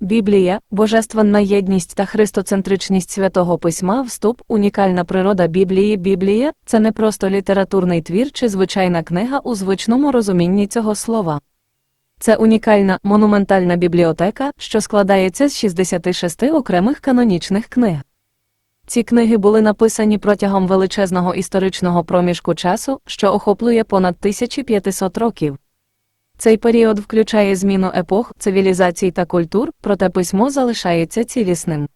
Біблія, божественна єдність та христоцентричність святого письма, вступ, унікальна природа Біблії. Біблія це не просто літературний твір чи звичайна книга у звичному розумінні цього слова. Це унікальна монументальна бібліотека, що складається з 66 окремих канонічних книг. Ці книги були написані протягом величезного історичного проміжку часу, що охоплює понад 1500 років. Цей період включає зміну епох, цивілізацій та культур, проте письмо залишається цілісним.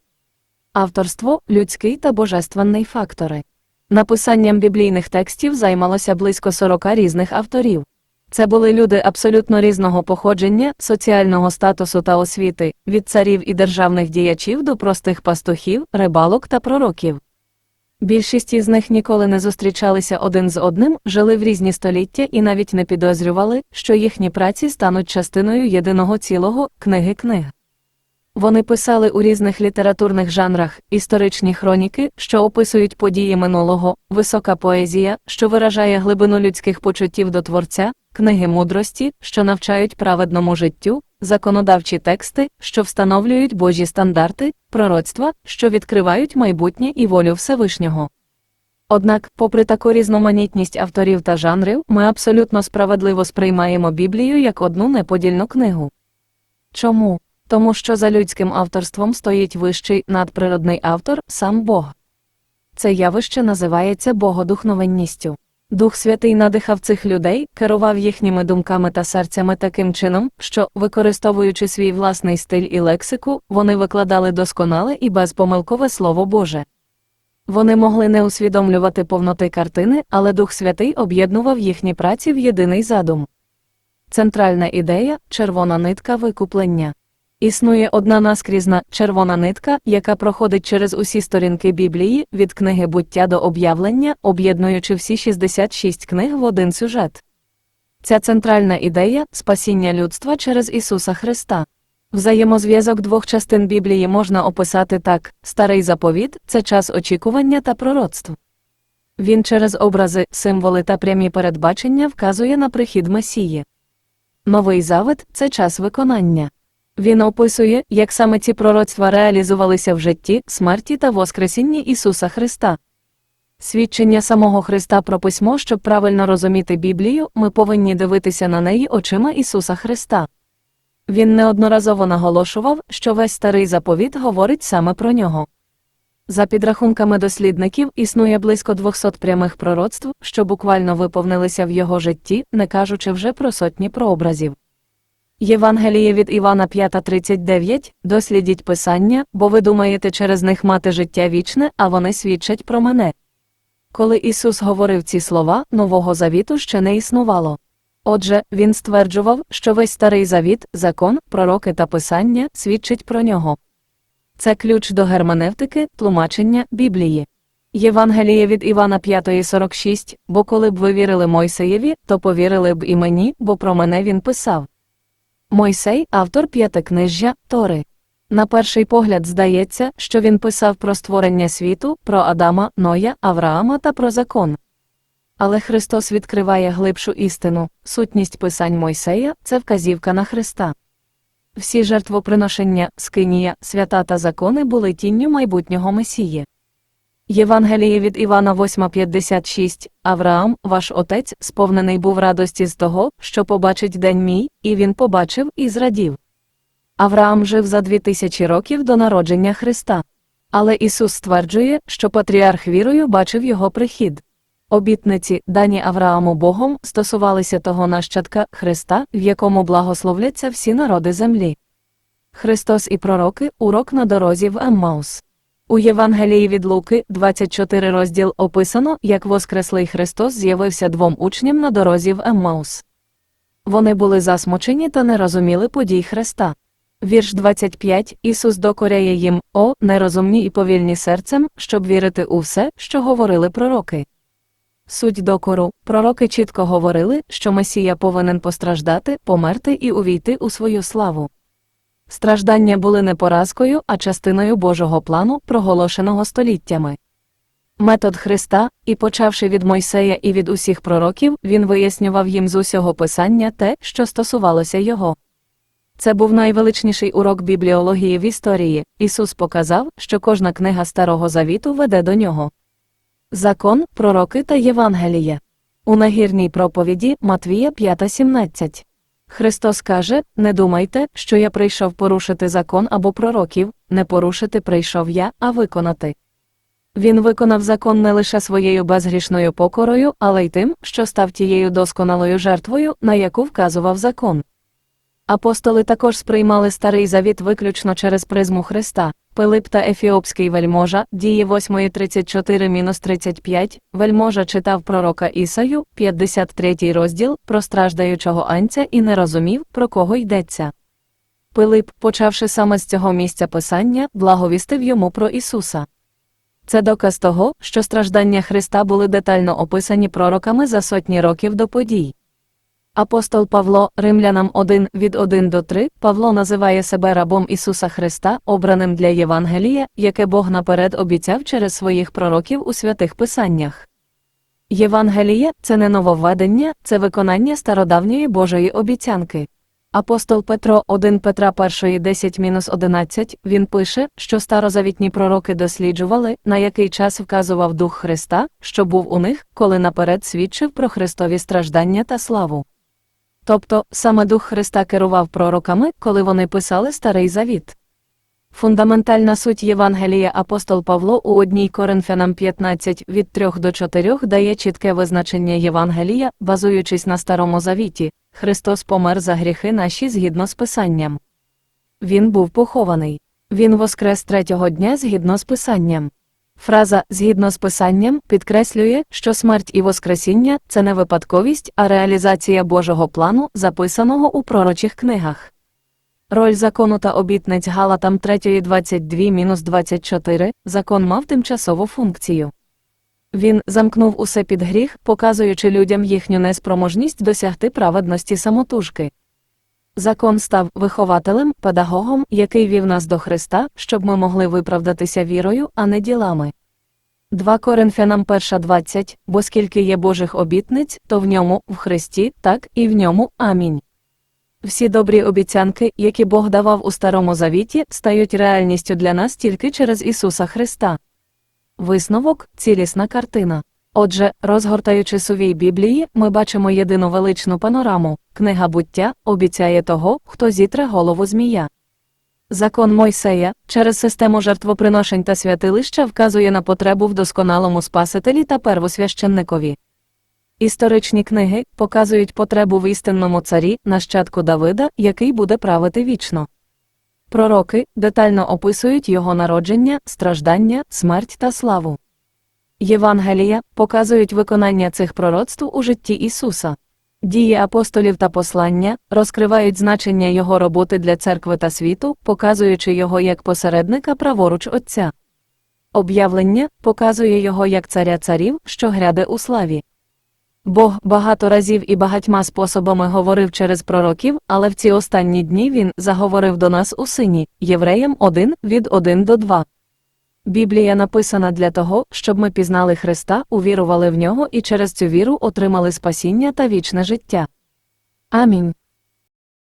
Авторство, людський та божественний фактори. Написанням біблійних текстів займалося близько 40 різних авторів. Це були люди абсолютно різного походження, соціального статусу та освіти, від царів і державних діячів до простих пастухів, рибалок та пророків. Більшість із них ніколи не зустрічалися один з одним, жили в різні століття і навіть не підозрювали, що їхні праці стануть частиною єдиного цілого книги книг. Вони писали у різних літературних жанрах історичні хроніки, що описують події минулого, висока поезія, що виражає глибину людських почуттів до творця, книги мудрості, що навчають праведному життю, законодавчі тексти, що встановлюють Божі стандарти, пророцтва, що відкривають майбутнє і волю Всевишнього. Однак, попри таку різноманітність авторів та жанрів, ми абсолютно справедливо сприймаємо Біблію як одну неподільну книгу. Чому? Тому що за людським авторством стоїть вищий надприродний автор сам Бог. Це явище називається богодухновенністю. Дух Святий надихав цих людей, керував їхніми думками та серцями таким чином, що, використовуючи свій власний стиль і лексику, вони викладали досконале і безпомилкове Слово Боже. Вони могли не усвідомлювати повноти картини, але Дух Святий об'єднував їхні праці в єдиний задум. Центральна ідея червона нитка викуплення. Існує одна наскрізна червона нитка, яка проходить через усі сторінки Біблії від книги буття до об'явлення, об'єднуючи всі 66 книг в один сюжет. Ця центральна ідея спасіння людства через Ісуса Христа. Взаємозв'язок двох частин Біблії можна описати так: старий заповіт це час очікування та пророцтв. Він через образи, символи та прямі передбачення вказує на прихід Месії. Новий завет це час виконання. Він описує, як саме ці пророцтва реалізувалися в житті, смерті та Воскресінні Ісуса Христа. Свідчення самого Христа про письмо, щоб правильно розуміти Біблію, ми повинні дивитися на неї очима Ісуса Христа. Він неодноразово наголошував, що весь старий заповіт говорить саме про нього. За підрахунками дослідників, існує близько 200 прямих пророцтв, що буквально виповнилися в його житті, не кажучи вже про сотні прообразів. Євангеліє від Івана 5.39 дослідіть Писання, бо ви думаєте через них мати життя вічне, а вони свідчать про мене. Коли Ісус говорив ці слова, Нового Завіту ще не існувало. Отже, Він стверджував, що весь старий завіт, закон, пророки та Писання свідчить про нього. Це ключ до герменевтики, тлумачення Біблії. Євангеліє від Івана 5.46 Бо коли б ви вірили Мойсеєві, то повірили б і мені, бо про мене він писав. Мойсей автор п'ятикнижжя Тори. На перший погляд здається, що він писав про створення світу, про Адама, Ноя, Авраама та про закон. Але Христос відкриває глибшу істину сутність писань Мойсея це вказівка на Христа. Всі жертвоприношення, скинія, свята та закони були тінню майбутнього Месії. Євангеліє від Івана 8.56 Авраам, ваш отець, сповнений був радості з того, що побачить день мій, і він побачив і зрадів. Авраам жив за дві тисячі років до народження Христа. Але Ісус стверджує, що патріарх вірою бачив його прихід. Обітниці, дані Аврааму Богом, стосувалися того нащадка Христа, в якому благословляться всі народи землі. Христос і пророки урок на дорозі в Еммаус. У Євангелії від Луки, 24 розділ описано, як Воскреслий Христос з'явився двом учням на дорозі в Еммаус. Вони були засмучені та не розуміли подій Христа. Вірш 25 Ісус докоряє їм, о, нерозумні і повільні серцем, щоб вірити у все, що говорили пророки. Суть докору пророки чітко говорили, що Месія повинен постраждати, померти і увійти у свою славу. Страждання були не поразкою, а частиною Божого плану, проголошеного століттями. Метод Христа, і почавши від Мойсея і від усіх пророків, він вияснював їм з усього писання те, що стосувалося його. Це був найвеличніший урок бібліології в історії. Ісус показав, що кожна книга Старого Завіту веде до нього. Закон, пророки та Євангеліє. У нагірній проповіді Матвія 5.17. Христос каже: Не думайте, що я прийшов порушити закон або пророків, не порушити прийшов я, а виконати. Він виконав закон не лише своєю безгрішною покорою, але й тим, що став тією досконалою жертвою, на яку вказував закон. Апостоли також сприймали старий завіт виключно через призму Христа. Пилип та Ефіопський вельможа, дії 8.34-35, вельможа читав пророка Ісаю, 53 розділ, про страждаючого анця і не розумів, про кого йдеться. Пилип, почавши саме з цього місця писання, благовістив йому про Ісуса. Це доказ того, що страждання Христа були детально описані пророками за сотні років до подій. Апостол Павло, Римлянам 1 від 1 до 3, Павло називає себе рабом Ісуса Христа, обраним для Євангелія, яке Бог наперед обіцяв через своїх пророків у святих писаннях. Євангеліє це не нововведення, це виконання стародавньої Божої обіцянки. Апостол Петро 1 Петра 1 10-11 він пише, що старозавітні пророки досліджували, на який час вказував Дух Христа, що був у них, коли наперед свідчив про Христові страждання та славу. Тобто, саме Дух Христа керував пророками, коли вони писали Старий Завіт. Фундаментальна суть Євангелія апостол Павло у одній Коринфянам 15 від 3 до 4 дає чітке визначення Євангелія, базуючись на Старому Завіті. Христос помер за гріхи наші згідно з Писанням. Він був похований. Він воскрес третього дня згідно з Писанням. Фраза згідно з Писанням підкреслює, що смерть і Воскресіння це не випадковість, а реалізація Божого плану, записаного у пророчих книгах. Роль закону та обітниць Галатам 3.22-24 закон мав тимчасову функцію. Він замкнув усе під гріх, показуючи людям їхню неспроможність досягти праведності самотужки. Закон став вихователем, педагогом, який вів нас до Христа, щоб ми могли виправдатися вірою, а не ділами. 2 Коринфянам 1.20 Бо скільки є Божих обітниць, то в ньому, в Христі, так і в ньому. Амінь. Всі добрі обіцянки, які Бог давав у Старому Завіті, стають реальністю для нас тільки через Ісуса Христа. Висновок цілісна картина. Отже, розгортаючи сувій Біблії, ми бачимо єдину величну панораму. Книга буття обіцяє того, хто зітре голову змія. Закон Мойсея через систему жертвоприношень та святилища вказує на потребу в досконалому Спасителі та первосвященникові. Історичні книги показують потребу в істинному царі, нащадку Давида, який буде правити вічно. Пророки детально описують його народження, страждання, смерть та славу. Євангелія показують виконання цих пророцтв у житті Ісуса. Дії апостолів та послання розкривають значення Його роботи для церкви та світу, показуючи його як посередника праворуч Отця. Об'явлення показує його як царя царів, що гряде у славі. Бог багато разів і багатьма способами говорив через пророків, але в ці останні дні він заговорив до нас у сині, Євреям 1 від 1 до 2. Біблія написана для того, щоб ми пізнали Христа, увірували в нього і через цю віру отримали спасіння та вічне життя. Амінь.